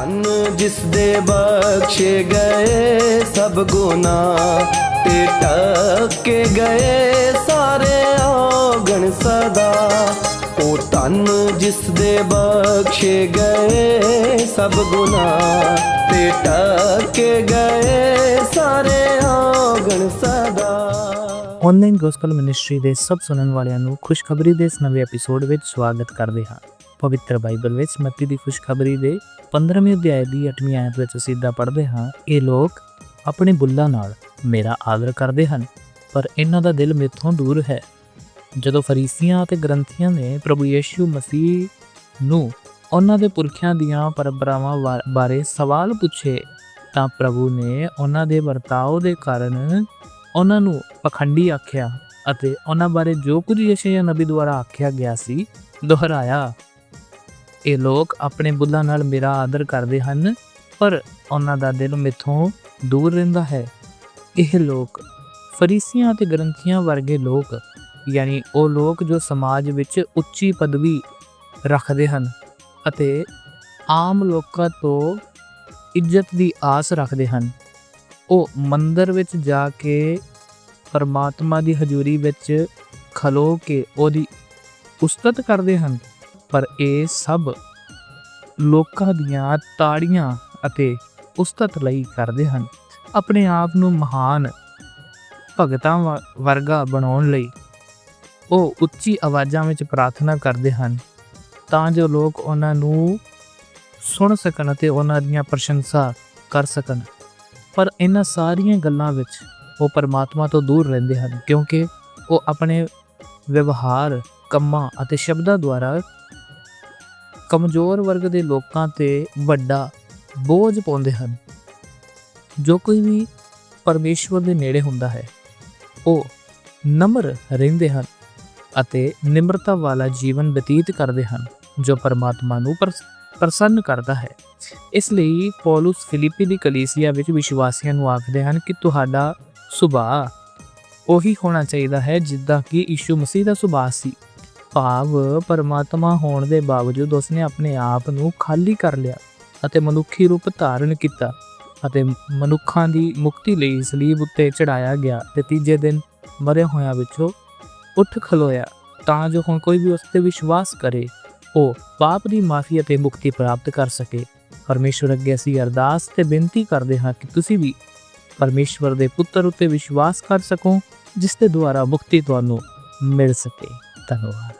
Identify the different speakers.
Speaker 1: ਧੰਨ ਜਿਸ ਦੇ ਬਖਸ਼ੇ ਗਏ ਸਭ ਗੁਨਾਹ ਤੇ ਟੱਕੇ ਗਏ ਸਾਰੇ ਔਗਣ ਸਦਾ। ਉਹ ਧੰਨ ਜਿਸ ਦੇ ਬਖਸ਼ੇ ਗਏ ਸਭ ਗੁਨਾਹ ਤੇ ਟੱਕੇ ਗਏ ਸਾਰੇ ਔਗਣ ਸਦਾ।
Speaker 2: ਆਨਲਾਈਨ ਗੋਸਪਲ ਮਿਨਿਸਟਰੀ ਦੇ ਸਭ ਸੁਣਨ ਵਾਲਿਆਂ ਨੂੰ ਖੁਸ਼ਖਬਰੀ ਦੇ ਇਸ ਨਵੇਂ ਐਪੀਸੋਡ ਵਿੱਚ ਸਵਾਗਤ ਕਰਦੇ ਹਾਂ। ਪਵਿੱਤਰ ਬਾਈਬਲ ਵਿੱਚ ਮੱਤੀ ਦੀ ਖੁਸ਼ਖਬਰੀ ਦੇ 15ਵੇਂ ਅਧਿਆਇ ਦੀ 8ਵੀਂ ਆਇਤ ਵਿੱਚ ਅਸੀਂ ਪੜ੍ਹਦੇ ਹਾਂ, ਇਹ ਲੋਕ ਆਪਣੇ ਬੁੱਲਾਂ ਨਾਲ ਮੇਰਾ ਆਦਰ ਕਰਦੇ ਹਨ, ਪਰ ਇਹਨਾਂ ਦਾ ਦਿਲ ਮੇਥੋਂ ਦੂਰ ਹੈ। ਜਦੋਂ ਫਰੀਸੀਆਂ ਅਤੇ ਗ੍ਰੰਥੀਆਂ ਨੇ ਪ੍ਰਭੂ ਯੀਸ਼ੂ ਮਸੀਹ ਨੂੰ ਉਹਨਾਂ ਦੇ ਪੁਰਖਿਆਂ ਦੀਆਂ ਪਰੰਪਰਾਵਾਂ ਵਾ- ਬਾਰੇ ਸਵਾਲ ਪੁੱਛੇ, ਤਾਂ ਪ੍ਰਭੂ ਨੇ ਉਹਨਾਂ ਦੇ ਵਰਤਾਓ ਦੇ ਕਾਰਨ ਉਹਨਾਂ ਨੂੰ ਪਖੰਡੀ ਆਖਿਆ ਅਤੇ ਉਹਨਾਂ ਬਾਰੇ ਜੋ ਕੁਝ ਯਸ਼ਯਾ ਨਬੀ ਦੁਆਰਾ ਆਖਿਆ ਗਿਆ ਸੀ, ਦੁਹਰਾਇਆ। ਇਹ ਲੋਕ ਆਪਣੇ ਬੁੱਲਾਂ ਨਾਲ ਮੇਰਾ ਆਦਰ ਕਰਦੇ ਹਨ, ਪਰ ਉਹਨਾਂ ਦਾ ਦਿਲ ਮੇਥੋਂ ਦੂਰ ਰਹਿੰਦਾ ਹੈ। ਇਹ ਲੋਕ ਫਰੀਸੀਆਂ ਅਤੇ ਗ੍ਰੰਥੀਆਂ ਵਰਗੇ ਲੋਕ, ਯਾਨੀ ਉਹ ਲੋਕ ਜੋ ਸਮਾਜ ਵਿੱਚ ਉੱਚੀ ਪਦਵੀ ਰੱਖਦੇ ਹਨ ਅਤੇ ਆਮ ਲੋਕਾਂ ਤੋਂ ਇੱਜ਼ਤ ਦੀ ਆਸ ਰੱਖਦੇ ਹਨ। ਉਹ ਮੰਦਰ ਵਿੱਚ ਜਾ ਕੇ ਪਰਮਾਤਮਾ ਦੀ ਹਜ਼ੂਰੀ ਵਿੱਚ ਖਲੋ ਕੇ ਉਹਦੀ ਉਸਤਤ ਕਰਦੇ ਹਨ। ਪਰ ਇਹ ਸਭ ਲੋਕਾਂ ਦੀਆਂ ਤਾੜੀਆਂ ਅਤੇ ਉਸਤਤ ਲਈ ਕਰਦੇ ਹਨ। ਆਪਣੇ ਆਪ ਨੂੰ ਮਹਾਨ ਭਗਤਾਂ ਵਰਗਾ ਬਣਾਉਣ ਲਈ ਉਹ ਉੱਚੀ ਆਵਾਜ਼ਾਂ ਵਿੱਚ ਪ੍ਰਾਰਥਨਾ ਕਰਦੇ ਹਨ ਤਾਂ ਜੋ ਲੋਕ ਉਹਨਾਂ ਨੂੰ ਸੁਣ ਸਕਣ ਅਤੇ ਉਹਨਾਂ ਦੀਆਂ ਪ੍ਰਸ਼ੰਸਾ ਕਰ ਸਕਣ। ਪਰ ਇਹਨਾਂ ਸਾਰੀਆਂ ਗੱਲਾਂ ਵਿੱਚ ਉਹ ਪਰਮਾਤਮਾ ਤੋਂ ਦੂਰ ਰਹਿੰਦੇ ਹਨ ਕਿਉਂਕਿ ਉਹ ਆਪਣੇ ਵਿਵਹਾਰ, ਕੰਮਾਂ ਅਤੇ ਸ਼ਬਦਾਂ ਦੁਆਰਾ ਕਮਜ਼ੋਰ ਵਰਗ ਦੇ ਲੋਕਾਂ ਤੇ ਵੱਡਾ ਬੋਝ ਪਾਉਂਦੇ ਹਨ। ਜੋ ਕੋਈ ਵੀ ਪਰਮੇਸ਼ਵਰ ਦੇ ਨੇੜੇ ਹੁੰਦਾ ਹੈ, ਉਹ ਨਮਰ ਰਹਿੰਦੇ ਹਨ ਅਤੇ ਨਿਮਰਤਾ ਵਾਲਾ ਜੀਵਨ ਬਤੀਤ ਕਰਦੇ ਹਨ, ਜੋ ਪਰਮਾਤਮਾ ਨੂੰ ਪ੍ਰਸ- ਪ੍ਰਸੰਨ ਕਰਦਾ ਹੈ। ਇਸ ਲਈ ਪੌਲਸ ਫਿਲੀਪੀ ਦੀ ਕਲੀਸਿਆ ਵਿੱਚ ਵਿਸ਼ਵਾਸੀਆਂ ਨੂੰ ਆਖਦੇ ਹਨ ਕਿ ਤੁਹਾਡਾ ਸੁਭਾਅ ਉਹੀ ਹੋਣਾ ਚਾਹੀਦਾ ਹੈ ਜਿੱਦਾਂ ਕਿ ਯੀਸ਼ੂ ਮਸੀਹ ਦਾ ਸੁਭਾਅ ਸੀ। ਭਾਵ ਪਰਮਾਤਮਾ ਹੋਣ ਦੇ ਬਾਵਜੂਦ ਉਸਨੇ ਆਪਣੇ ਆਪ ਨੂੰ ਖਾਲੀ ਕਰ ਲਿਆ ਅਤੇ ਮਨੁੱਖੀ ਰੂਪ ਧਾਰਨ ਕੀਤਾ ਅਤੇ ਮਨੁੱਖਾਂ ਦੀ ਮੁਕਤੀ ਲਈ ਸਲੀਬ ਉੱਤੇ ਚੜਾਇਆ ਗਿਆ ਤੇ ਤੀਜੇ ਦਿਨ ਮਰੇ ਹੋਇਆਂ ਵਿੱਚੋਂ ਉੱਠ ਖਲੋਇਆ। ਤਾਂ ਜੋ ਹੁਣ ਕੋਈ ਵੀ ਉਸ ਤੇ ਵਿਸ਼ਵਾਸ ਕਰੇ, ਉਹ ਪਾਪ ਦੀ ਮਾਫੀ ਅਤੇ ਮੁਕਤੀ ਪ੍ਰਾਪਤ ਕਰ ਸਕੇ। ਪਰਮੇਸ਼ਵਰ ਅੱਗੇ ਅਸੀਂ ਅਰਦਾਸ ਤੇ ਬੇਨਤੀ ਕਰਦੇ ਹਾਂ ਕਿ ਤੁਸੀਂ ਵੀ ਪਰਮੇਸ਼ਵਰ ਦੇ ਪੁੱਤਰ ਉੱਤੇ ਵਿਸ਼ਵਾਸ ਕਰ ਸਕੋ, ਜਿਸ ਦੇ ਦੁਆਰਾ ਮੁਕਤੀ ਤੁਹਾਨੂੰ ਮਿਲ ਸਕੇ। ਧੰਨਵਾਦ।